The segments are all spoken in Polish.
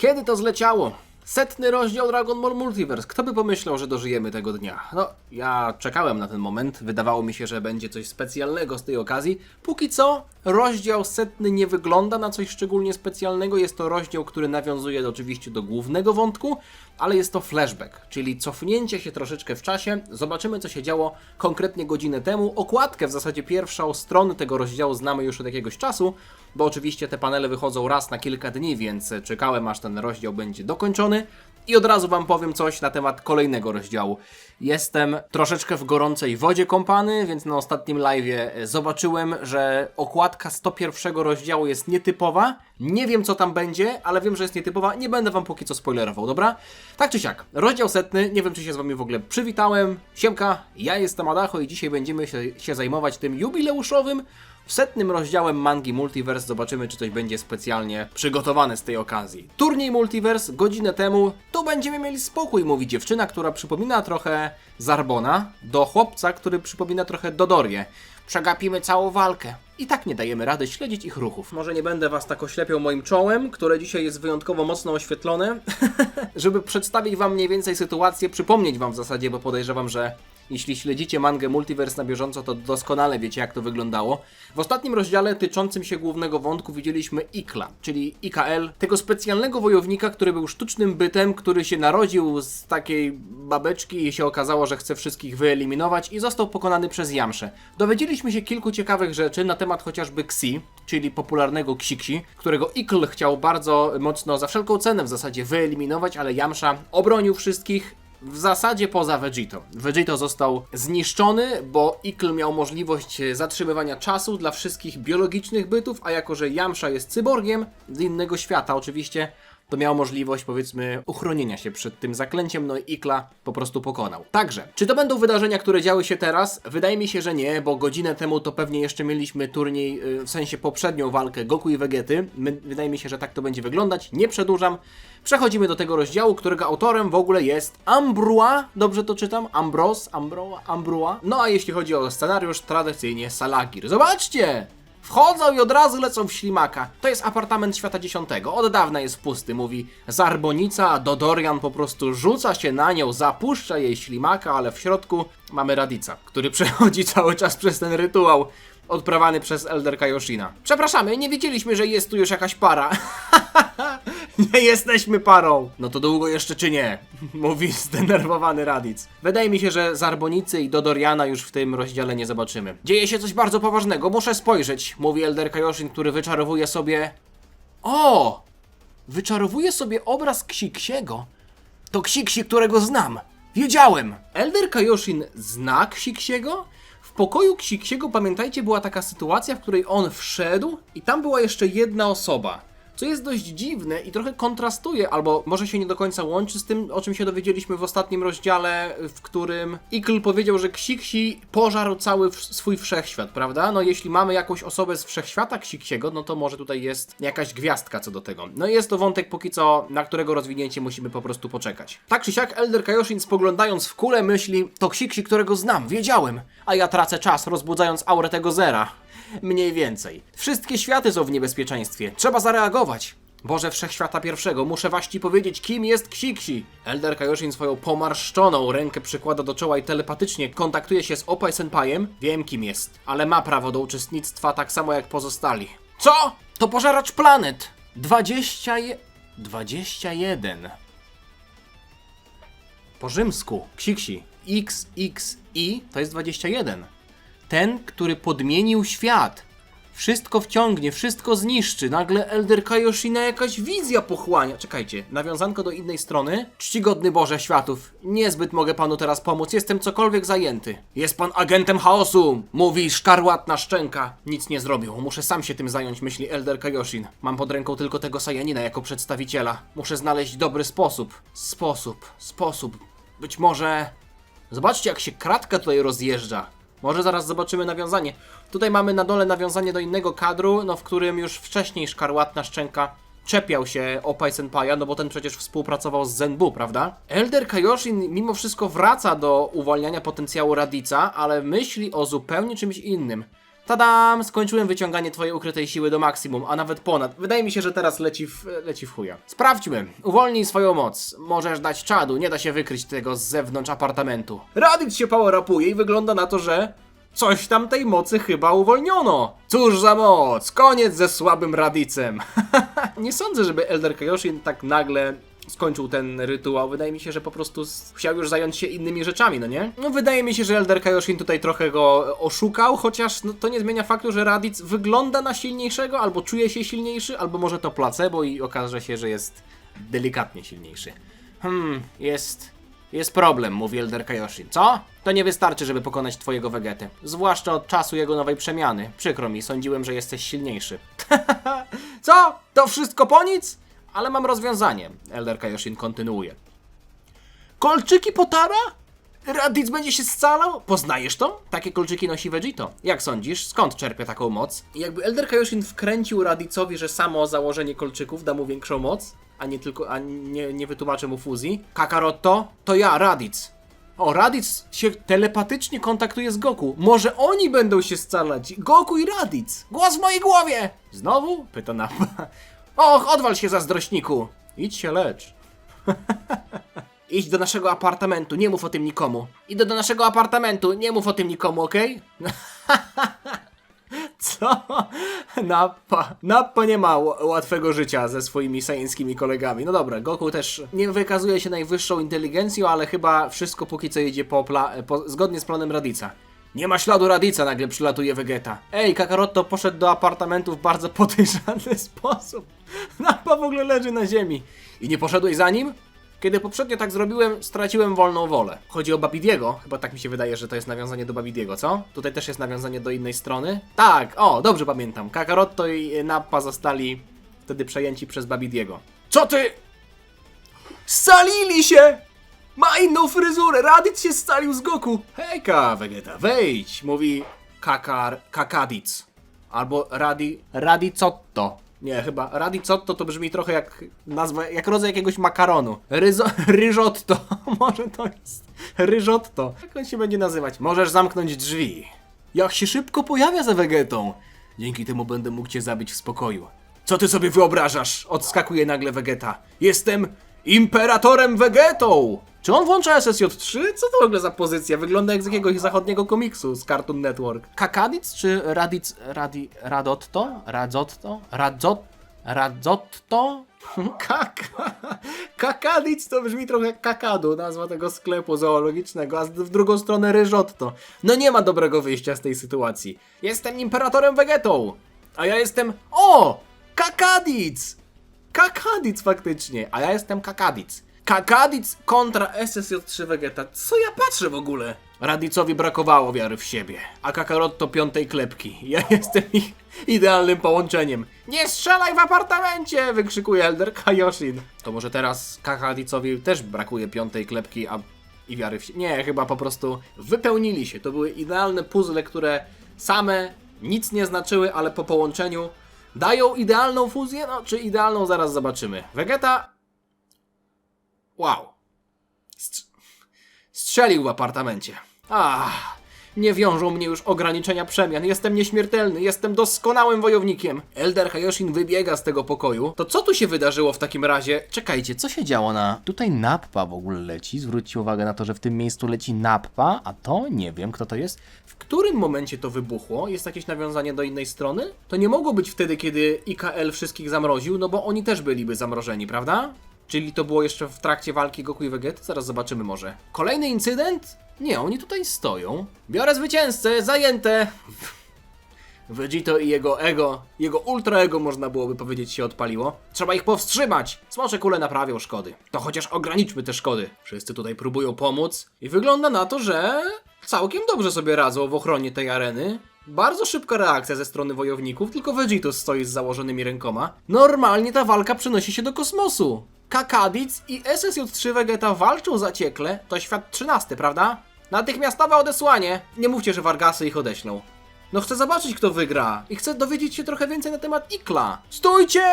Kiedy to zleciało? Setny rozdział Dragon Ball Multiverse. Kto by pomyślał, że dożyjemy tego dnia? No, ja czekałem na ten moment. Wydawało mi się, że będzie coś specjalnego z tej okazji. Póki co, rozdział setny nie wygląda na coś szczególnie specjalnego. Jest to rozdział, który nawiązuje oczywiście do głównego wątku, ale jest to flashback, czyli cofnięcie się troszeczkę w czasie. Zobaczymy, co się działo konkretnie godzinę temu. Okładkę, w zasadzie pierwszą stronę tego rozdziału znamy już od jakiegoś czasu, bo oczywiście te panele wychodzą raz na kilka dni, więc czekałem aż ten rozdział będzie dokończony. I od razu Wam powiem coś na temat kolejnego rozdziału. Jestem troszeczkę w gorącej wodzie kąpany, więc na ostatnim live'ie zobaczyłem, że okładka 101 rozdziału jest nietypowa. Nie wiem co tam będzie, ale wiem, że jest nietypowa. Nie będę Wam póki co spoilerował, dobra? Tak czy siak, rozdział setny, nie wiem czy się z Wami w ogóle przywitałem. Siemka, ja jestem Adacho i dzisiaj będziemy się, się zajmować tym jubileuszowym setnym rozdziałem mangi Multiverse zobaczymy, czy coś będzie specjalnie przygotowane z tej okazji. Turniej Multiverse godzinę temu, tu będziemy mieli spokój, mówi dziewczyna, która przypomina trochę Zarbona, do chłopca, który przypomina trochę Dodorię. Przegapimy całą walkę. I tak nie dajemy rady śledzić ich ruchów. Może nie będę was tak oślepiał moim czołem, które dzisiaj jest wyjątkowo mocno oświetlone, żeby przedstawić wam mniej więcej sytuację, przypomnieć wam w zasadzie, bo podejrzewam, że jeśli śledzicie mangę Multiverse na bieżąco, to doskonale wiecie, jak to wyglądało. W ostatnim rozdziale tyczącym się głównego wątku widzieliśmy Ikla, czyli IKL, tego specjalnego wojownika, który był sztucznym bytem, który się narodził z takiej babeczki i się okazało, że chce wszystkich wyeliminować i został pokonany przez Jamszę. Dowiedzieliśmy się kilku ciekawych rzeczy na temat chociażby Xi, czyli popularnego Ksiksi, którego Ikl chciał bardzo mocno za wszelką cenę w zasadzie wyeliminować, ale Jamsza obronił wszystkich w zasadzie poza Vegito. Vegito został zniszczony, bo Ikl miał możliwość zatrzymywania czasu dla wszystkich biologicznych bytów, a jako że Jamsza jest cyborgiem z innego świata oczywiście, to miał możliwość, powiedzmy, uchronienia się przed tym zaklęciem, no i Ikla po prostu pokonał. Także, czy to będą wydarzenia, które działy się teraz? Wydaje mi się, że nie, bo godzinę temu to pewnie jeszcze mieliśmy turniej, yy, w sensie poprzednią walkę Goku i Vegety. Wydaje mi się, że tak to będzie wyglądać. Nie przedłużam. Przechodzimy do tego rozdziału, którego autorem w ogóle jest Ambrua, dobrze to czytam? Ambros, Ambroa, Ambrua. No a jeśli chodzi o scenariusz, tradycyjnie Salagir. Zobaczcie! Wchodzą i od razu lecą w ślimaka. To jest apartament świata dziesiątego. Od dawna jest pusty, mówi Zarbonica, Dodorian po prostu rzuca się na nią, zapuszcza jej ślimaka, ale w środku mamy Radica, który przechodzi cały czas przez ten rytuał odprawany przez Elder Kayoshina. Przepraszamy, nie wiedzieliśmy, że jest tu już jakaś para. nie jesteśmy parą. No to długo jeszcze czy nie? Mówi zdenerwowany Radic. Wydaje mi się, że Zarbonicy i Dodoriana już w tym rozdziale nie zobaczymy. Dzieje się coś bardzo poważnego, muszę spojrzeć, mówi Elder Kaioshin, który wyczarowuje sobie... O! Wyczarowuje sobie obraz Ksiksiego. To Ksiksi, którego znam. Wiedziałem! Elder Kaioshin zna Ksiksiego? W pokoju Ksiksiego, pamiętajcie, była taka sytuacja, w której on wszedł i tam była jeszcze jedna osoba. Co jest dość dziwne i trochę kontrastuje, albo może się nie do końca łączy z tym, o czym się dowiedzieliśmy w ostatnim rozdziale, w którym Ikl powiedział, że Ksiksi pożarł cały swój wszechświat, prawda? No jeśli mamy jakąś osobę z wszechświata Ksiksiego, no to może tutaj jest jakaś gwiazdka co do tego. No i jest to wątek póki co, na którego rozwinięcie musimy po prostu poczekać. Tak czy siak, Elder Kaioshin spoglądając w kulę myśli, to Ksiksi, którego znam, wiedziałem, a ja tracę czas rozbudzając aurę tego zera. Mniej więcej. Wszystkie światy są w niebezpieczeństwie. Trzeba zareagować. Boże Wszechświata Pierwszego, muszę właśnie powiedzieć, kim jest Ksiksi. Elder Kaioshin swoją pomarszczoną rękę przykłada do czoła i telepatycznie kontaktuje się z Opaj Senpaiem. Wiem, kim jest, ale ma prawo do uczestnictwa tak samo jak pozostali. Co? To pożeracz planet! 20 je... 21. Po rzymsku. Ksiksi. XXI to jest 21. Ten, który podmienił świat. Wszystko wciągnie, wszystko zniszczy. Nagle Elder Kaioshina jakaś wizja pochłania. Czekajcie, nawiązanko do innej strony. Czcigodny Boże Światów, niezbyt mogę panu teraz pomóc, jestem cokolwiek zajęty. Jest pan agentem chaosu, mówi szkarłatna szczęka. Nic nie zrobił, muszę sam się tym zająć, myśli Elder Kaioshin. Mam pod ręką tylko tego Sajanina jako przedstawiciela. Muszę znaleźć dobry sposób. Sposób, sposób. Być może... Zobaczcie, jak się kratka tutaj rozjeżdża. Może zaraz zobaczymy nawiązanie. Tutaj mamy na dole nawiązanie do innego kadru, no w którym już wcześniej szkarłatna szczęka czepiał się Opaj Senpaja, no bo ten przecież współpracował z Zenbu, prawda? Elder Kaioshin mimo wszystko wraca do uwalniania potencjału Radica, ale myśli o zupełnie czymś innym. Tadam! Skończyłem wyciąganie twojej ukrytej siły do maksimum, a nawet ponad. Wydaje mi się, że teraz leci w, leci w chuja. Sprawdźmy. Uwolnij swoją moc. Możesz dać czadu, nie da się wykryć tego z zewnątrz apartamentu. Raditz się power-upuje i wygląda na to, że coś tam tej mocy chyba uwolniono. Cóż za moc! Koniec ze słabym Radicem. nie sądzę, żeby Elder Kaioshin tak nagle skończył ten rytuał. Wydaje mi się, że po prostu chciał już zająć się innymi rzeczami, no nie? No wydaje mi się, że Elder Kaioshin tutaj trochę go oszukał, chociaż no, to nie zmienia faktu, że Raditz wygląda na silniejszego, albo czuje się silniejszy, albo może to placebo i okaże się, że jest delikatnie silniejszy. Hmm, jest... Jest problem, mówi Elder Kaioshin. Co? To nie wystarczy, żeby pokonać twojego Vegetę. Zwłaszcza od czasu jego nowej przemiany. Przykro mi, sądziłem, że jesteś silniejszy. Co? To wszystko po nic? Ale mam rozwiązanie. Elder Kaioshin kontynuuje. Kolczyki Potara? Raditz będzie się scalał? Poznajesz to? Takie kolczyki nosi Vegito. Jak sądzisz, skąd czerpie taką moc? I jakby Elder Kaioshin wkręcił Raditzowi, że samo założenie kolczyków da mu większą moc, a nie tylko, a nie, nie wytłumaczy mu fuzji. Kakarotto? To ja, Raditz. O, Raditz się telepatycznie kontaktuje z Goku. Może oni będą się scalać. Goku i Raditz. Głos w mojej głowie! Znowu? Pyta Nappa. Och, odwal się, zazdrośniku. Idź się lecz. Idź do naszego apartamentu, nie mów o tym nikomu. Idę do naszego apartamentu, nie mów o tym nikomu, okej? Co? Nappa. Nappa nie ma łatwego życia ze swoimi sajeńskimi kolegami. No dobra, Goku też nie wykazuje się najwyższą inteligencją, ale chyba wszystko póki co idzie po, po zgodnie z planem Radica. Nie ma śladu Radica, nagle przylatuje Vegeta. Ej, Kakarotto poszedł do apartamentu w bardzo podejrzany sposób. Nappa w ogóle leży na ziemi. I nie poszedłeś za nim? Kiedy poprzednio tak zrobiłem, straciłem wolną wolę. Chodzi o Babidiego, chyba tak mi się wydaje, że to jest nawiązanie do Babidiego, co? Tutaj też jest nawiązanie do innej strony. Tak, o, dobrze pamiętam. Kakarotto i Nappa zostali wtedy przejęci przez Babidiego. Co ty? Scalili się! Ma inną fryzurę, Raditz się scalił z Goku. Hejka, Vegeta, wejdź, mówi Kakar, Kakadic. Albo Radi, Radicotto. Nie, chyba Radicotto to brzmi trochę jak nazwa, jak rodzaj jakiegoś makaronu. Ryzo, ryżotto, może to jest ryżotto. Jak on się będzie nazywać? Możesz zamknąć drzwi. Jak się szybko pojawia za Vegetą. Dzięki temu będę mógł cię zabić w spokoju. Co ty sobie wyobrażasz? Odskakuje nagle Vegeta. Jestem Imperatorem Vegetą! Czy on włącza SSJ3? Co to w ogóle za pozycja? Wygląda jak z jakiegoś zachodniego komiksu z Cartoon Network. Kakadic czy Radic... Radi... Radotto? Radzotto? Radzot... Radzotto? Kaka... Kakadic to brzmi trochę jak kakadu, nazwa tego sklepu zoologicznego, a w drugą stronę ryżotto. No nie ma dobrego wyjścia z tej sytuacji. Jestem Imperatorem Vegetą! A ja jestem... O! Kakadic! Kakadic faktycznie, a ja jestem Kakadic. Kakadic kontra SSJ3 Vegeta. Co ja patrzę w ogóle? Radicowi brakowało wiary w siebie, a Kakarotto piątej klepki. Ja jestem ich idealnym połączeniem. Nie strzelaj w apartamencie! wykrzykuje Elder Kaioshin. To może teraz Kakadicowi też brakuje piątej klepki, a i wiary w siebie. Nie, chyba po prostu wypełnili się. To były idealne puzzle, które same nic nie znaczyły, ale po połączeniu dają idealną fuzję. No, czy idealną zaraz zobaczymy. Vegeta. Wow. Strz- strzelił w apartamencie. Ah. Nie wiążą mnie już ograniczenia przemian. Jestem nieśmiertelny, jestem doskonałym wojownikiem. Elder Hayoshin wybiega z tego pokoju. To co tu się wydarzyło w takim razie? Czekajcie, co się działo na... Tutaj Nappa w ogóle leci. Zwróćcie uwagę na to, że w tym miejscu leci Nappa, a to nie wiem kto to jest. W którym momencie to wybuchło? Jest jakieś nawiązanie do innej strony? To nie mogło być wtedy, kiedy IKL wszystkich zamroził, no bo oni też byliby zamrożeni, prawda? Czyli to było jeszcze w trakcie walki Goku i Vegeta? Zaraz zobaczymy może. Kolejny incydent? Nie, oni tutaj stoją. Biorę zwycięzcę, zajęte! Vegito i jego ego, jego ultra ego można byłoby powiedzieć się odpaliło. Trzeba ich powstrzymać! Smocze kule naprawią szkody. To chociaż ograniczmy te szkody. Wszyscy tutaj próbują pomóc i wygląda na to, że całkiem dobrze sobie radzą w ochronie tej areny. Bardzo szybka reakcja ze strony wojowników, tylko Vegito stoi z założonymi rękoma. Normalnie ta walka przenosi się do kosmosu. Kakadic i SSJ3 Vegeta walczą zaciekle, to świat 13, prawda? Natychmiastowe odesłanie! Nie mówcie, że Vargasy ich odeślą. No chcę zobaczyć, kto wygra i chcę dowiedzieć się trochę więcej na temat Ikla. Stójcie!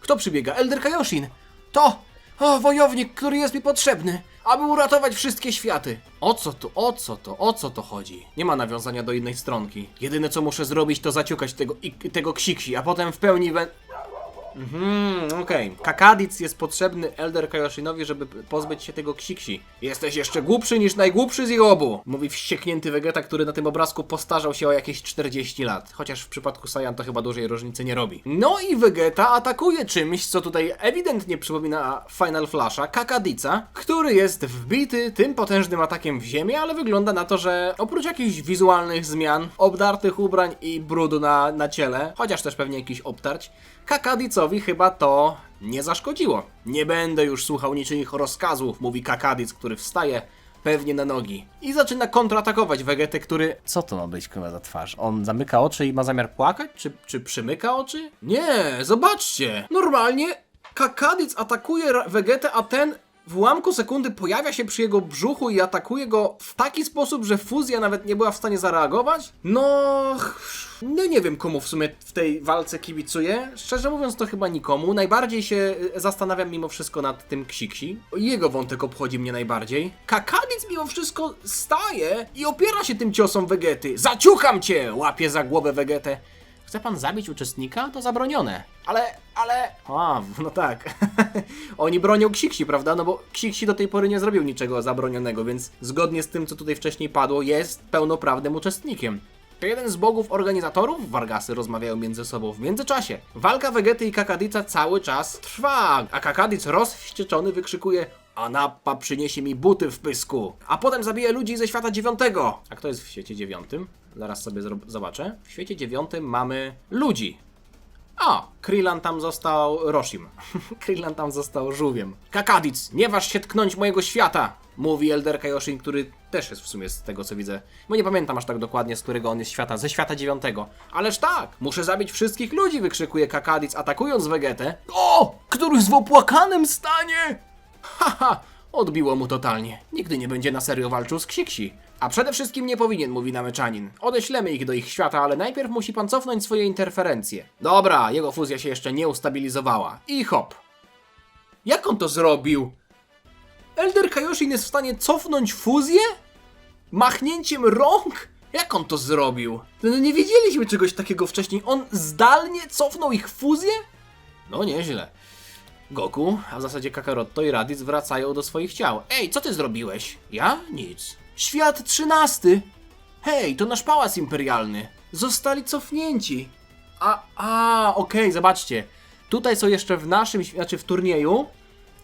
Kto przybiega? Elder Kaioshin. To! O, wojownik, który jest mi potrzebny. aby uratować wszystkie światy. O co to, o co to, o co to chodzi? Nie ma nawiązania do innej stronki. Jedyne co muszę zrobić to zaciukać tego, i, tego ksiksi, a potem w pełni wę... Mhm, okej. Kakadic jest potrzebny Elder Kaioshinowi, żeby pozbyć się tego ksiksi. Jesteś jeszcze głupszy niż najgłupszy z ich obu! Mówi wścieknięty Vegeta, który na tym obrazku postarzał się o jakieś 40 lat. Chociaż w przypadku Saiyan to chyba dużej różnicy nie robi. No i Vegeta atakuje czymś, co tutaj ewidentnie przypomina Final Flasha, Kakadica, który jest wbity tym potężnym atakiem w ziemię, ale wygląda na to, że oprócz jakichś wizualnych zmian, obdartych ubrań i brudu na, na ciele, chociaż też pewnie jakiś obtarć, Kakadicowi chyba to nie zaszkodziło. Nie będę już słuchał niczyich rozkazów, mówi Kakadic, który wstaje pewnie na nogi i zaczyna kontratakować Vegetę, który... Co to ma być chyba za twarz? On zamyka oczy i ma zamiar płakać? Czy, czy przymyka oczy? Nie, zobaczcie! Normalnie Kakadic atakuje Vegetę, a ten w ułamku sekundy pojawia się przy jego brzuchu i atakuje go w taki sposób, że fuzja nawet nie była w stanie zareagować? No... No nie wiem komu w sumie w tej walce kibicuję. Szczerze mówiąc to chyba nikomu. Najbardziej się y, zastanawiam mimo wszystko nad tym Ksiksi. Jego wątek obchodzi mnie najbardziej. Kakadic mimo wszystko staje i opiera się tym ciosom Vegety. Zaciucham cię! Łapie za głowę Vegetę. Chce pan zabić uczestnika? To zabronione. Ale, ale... A, no tak. Oni bronią Ksiksi, prawda? No bo Ksiksi do tej pory nie zrobił niczego zabronionego, więc zgodnie z tym, co tutaj wcześniej padło, jest pełnoprawnym uczestnikiem. To jeden z bogów organizatorów Vargasy rozmawiają między sobą w międzyczasie. Walka Vegety i Kakadica cały czas trwa, a Kakadic rozwścieczony wykrzykuje Anappa przyniesie mi buty w pysku, a potem zabije ludzi ze świata dziewiątego. A kto jest w świecie dziewiątym? Zaraz sobie zobaczę. W świecie dziewiątym mamy ludzi. A, Krillan tam został Roshim. Krillan tam został żółwiem. Kakadic, nie waż się tknąć mojego świata! Mówi Elder Kaioshin, który też jest w sumie z tego co widzę. Bo nie pamiętam aż tak dokładnie z którego on jest świata. Ze świata dziewiątego. Ależ tak! Muszę zabić wszystkich ludzi! wykrzykuje Kakadic atakując Vegetę. O! Któryś w opłakanym stanie! Haha! Odbiło mu totalnie. Nigdy nie będzie na serio walczył z Ksiksi. A przede wszystkim nie powinien, mówi nameczanin. Odeślemy ich do ich świata, ale najpierw musi pan cofnąć swoje interferencje. Dobra, jego fuzja się jeszcze nie ustabilizowała. I hop. Jak on to zrobił? Elder Kaioshin jest w stanie cofnąć fuzję? Machnięciem rąk? Jak on to zrobił? No nie wiedzieliśmy czegoś takiego wcześniej. On zdalnie cofnął ich fuzję? No nieźle. Goku, a w zasadzie Kakarotto i Raditz wracają do swoich ciał. Ej, co ty zrobiłeś? Ja? Nic. Świat trzynasty! Hej, to nasz pałac imperialny. Zostali cofnięci. A, a, okej, zobaczcie. Tutaj są jeszcze w naszym, znaczy w turnieju.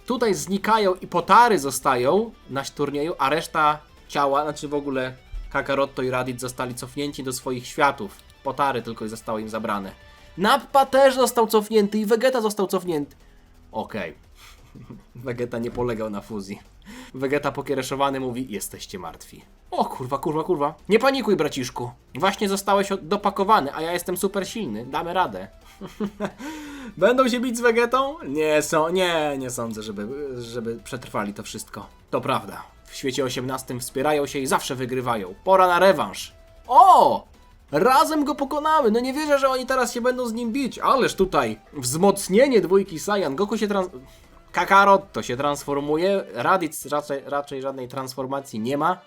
Tutaj znikają i potary zostają na turnieju, a reszta ciała, znaczy w ogóle Kakarotto i Raditz zostali cofnięci do swoich światów. Potary tylko zostały im zabrane. Nappa też został cofnięty i Vegeta został cofnięty. Okej. Vegeta nie polegał na fuzji. Vegeta pokiereszowany mówi, jesteście martwi. O kurwa, kurwa, kurwa. Nie panikuj, braciszku. Właśnie zostałeś dopakowany, a ja jestem super silny. Damy radę. Będą się bić z Vegetą? Nie, są, nie, nie sądzę, żeby, żeby przetrwali to wszystko. To prawda. W świecie XVIII wspierają się i zawsze wygrywają. Pora na rewanż. O! Razem go pokonamy! No nie wierzę, że oni teraz się będą z nim bić. Ależ tutaj wzmocnienie dwójki Saiyan. Goku się trans... Kakarotto się transformuje. Raditz raczej, raczej żadnej transformacji nie ma.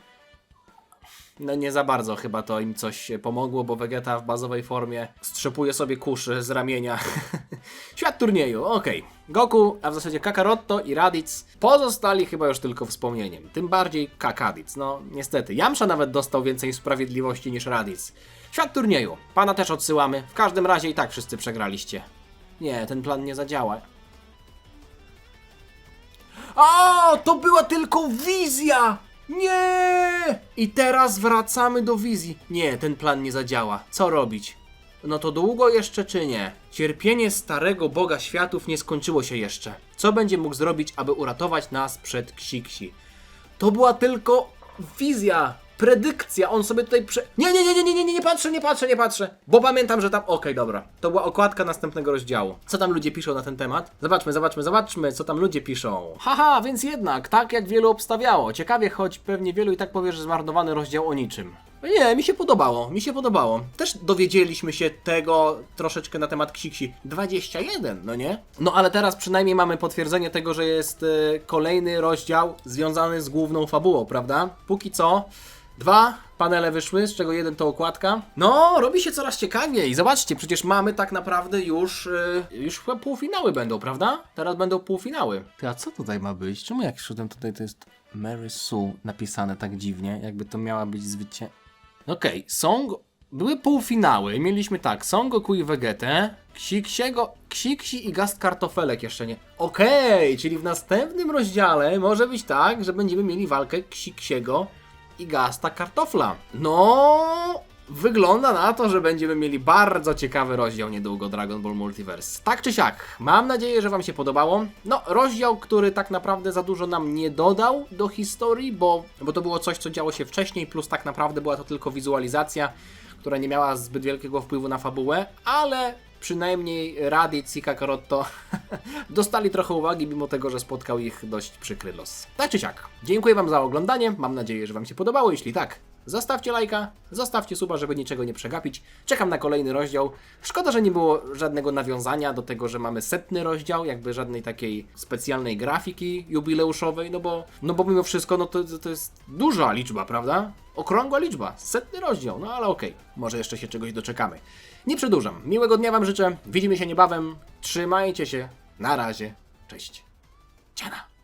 No nie za bardzo chyba to im coś pomogło, bo Vegeta w bazowej formie strzepuje sobie kuszy z ramienia. Świat turnieju, okej. Goku, a w zasadzie Kakarotto i Raditz pozostali chyba już tylko wspomnieniem. Tym bardziej Kakadic. No niestety, Yamcha nawet dostał więcej sprawiedliwości niż Raditz. Świat turnieju. Pana też odsyłamy. W każdym razie i tak wszyscy przegraliście. Nie, ten plan nie zadziała. A, to była tylko wizja! Nie! I teraz wracamy do wizji. Nie, ten plan nie zadziała. Co robić? No to długo jeszcze czy nie? Cierpienie starego Boga światów nie skończyło się jeszcze. Co będzie mógł zrobić, aby uratować nas przed Ksiksi? To była tylko wizja, predykcja. On sobie tutaj prze... Nie, nie, nie, nie, nie, nie, nie, nie patrzę, nie patrzę, nie patrzę. Bo pamiętam, że tam... Okej, dobra. To była okładka następnego rozdziału. Co tam ludzie piszą na ten temat? Zobaczmy, zobaczmy, zobaczmy, co tam ludzie piszą. Haha, więc jednak, tak jak wielu obstawiało. Ciekawie, choć pewnie wielu i tak powie, że zmarnowany rozdział o niczym. Nie, mi się podobało, mi się podobało. Też dowiedzieliśmy się tego troszeczkę na temat Ksiksi 21, no nie? No ale teraz przynajmniej mamy potwierdzenie tego, że jest e, kolejny rozdział związany z główną fabułą, prawda? Póki co dwa panele wyszły, z czego jeden to okładka. No, robi się coraz ciekawiej. Zobaczcie, przecież mamy tak naprawdę już, e, już chyba półfinały będą, prawda? Teraz będą półfinały. Ty, a co tutaj ma być? Czemu jak szedłem tutaj to jest Mary Sue napisane tak dziwnie, jakby to miała być zwycię... Okej, Song. Były półfinały. Mieliśmy tak, Son Goku i Vegetę, Ksiksiego, Ksiksi i Gast Kartofelek jeszcze nie. Okej, czyli w następnym rozdziale może być tak, że będziemy mieli walkę Ksiksiego i Gasta Kartofla. No, wygląda na to, że będziemy mieli bardzo ciekawy rozdział niedługo Dragon Ball Multiverse. Tak czy siak, mam nadzieję, że Wam się podobało. No, rozdział, który tak naprawdę za dużo nam nie dodał do historii, bo, bo to było coś, co działo się wcześniej, plus tak naprawdę była to tylko wizualizacja, która nie miała zbyt wielkiego wpływu na fabułę, ale przynajmniej Raditz i Kakarotto dostali trochę uwagi, mimo tego, że spotkał ich dość przykry los. Tak czy siak, dziękuję Wam za oglądanie, mam nadzieję, że Wam się podobało, jeśli tak, zostawcie lajka, zostawcie suba, żeby niczego nie przegapić, czekam na kolejny rozdział. Szkoda, że nie było żadnego nawiązania do tego, że mamy setny rozdział, jakby żadnej takiej specjalnej grafiki jubileuszowej, no bo, no bo mimo wszystko, no to, to jest duża liczba, prawda? Okrągła liczba, setny rozdział, no ale okej, może jeszcze się czegoś doczekamy. Nie przedłużam, miłego dnia Wam życzę, widzimy się niebawem, trzymajcie się, na razie, cześć. Ciana.